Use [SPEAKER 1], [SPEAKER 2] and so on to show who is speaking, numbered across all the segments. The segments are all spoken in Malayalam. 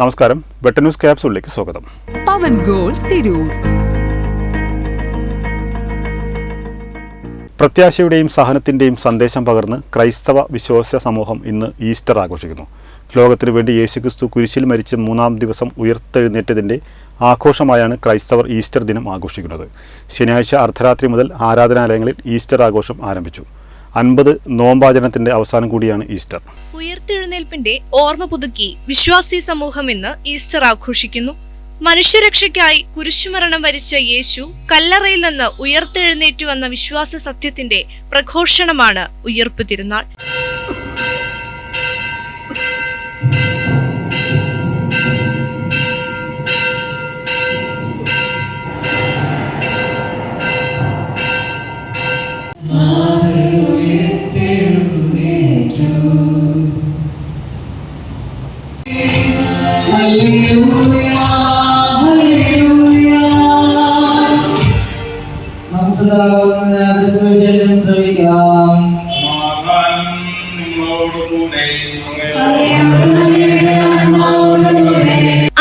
[SPEAKER 1] നമസ്കാരം. വെട്ട ന്യൂസ് ക്യാപ്സുകളിലേക്ക് സ്വാഗതം.
[SPEAKER 2] പവൻ ഗോൾ തിരൂർ.
[SPEAKER 1] പ്രത്യാശയുടെയും സഹനത്തിന്റെയും സന്ദേശം പകർന്ന് ക്രൈസ്തവ വിശ്വാസ സമൂഹം ഇന്ന് ഈസ്റ്റർ ആഘോഷിക്കുന്നു. ലോകത്തിനു വേണ്ടി യേശുക്രിസ്തു കുരിശിൽ മരിച്ച് മൂന്നാം ദിവസം ഉയർത്തെഴുന്നേറ്റതിന്റെ ആഘോഷമായാണ് ക്രൈസ്തവർ ഈസ്റ്റർ ദിനം ആഘോഷിക്കുന്നത്. ശനിയാഴ്ച അർദ്ധരാത്രി മുതൽ ആരാധനാലയങ്ങളിൽ ഈസ്റ്റർ ആഘോഷം ആരംഭിച്ചു. അൻപത് നോമ്പാചരണത്തിന്റെ അവസാനം കൂടിയാണ് ഈസ്റ്റർ.
[SPEAKER 3] ഉയർത്തെഴുന്നേൽപ്പിന്റെ ഓർമ്മ പുതുക്കി വിശ്വാസി സമൂഹം ഇന്ന് ഈസ്റ്റർ ആഘോഷിക്കുന്നു. മനുഷ്യരക്ഷയ്ക്കായി കുരിശുമരണം വരിച്ച യേശു കല്ലറയിൽ നിന്ന് ഉയർത്തെഴുന്നേറ്റുവെന്ന വിശ്വാസ സത്യത്തിന്റെ പ്രഘോഷണമാണ് ഉയർപ്പ് തിരുനാൾ.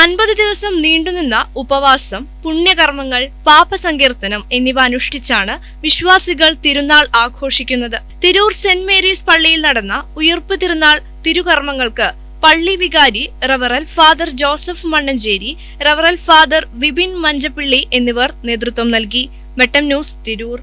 [SPEAKER 3] അൻപത് ദിവസം നീണ്ടുനിന്ന ഉപവാസം പുണ്യകർമ്മങ്ങൾ പാപസങ്കീർത്തനം എന്നിവ അനുഷ്ഠിച്ചാണ് വിശ്വാസികൾ തിരുനാൾ ആഘോഷിക്കുന്നത്. തിരൂർ സെന്റ് മേരീസ് പള്ളിയിൽ നടന്ന ഉയർപ്പ് തിരുനാൾ തിരുകർമ്മങ്ങൾക്ക് പള്ളി വികാരി റവറൽ father Joseph Mannancheri റവറൽ father Vipin മഞ്ചപ്പിള്ളി എന്നിവർ നേതൃത്വം നൽകി. വെട്ടം ന്യൂസ് തിരൂർ.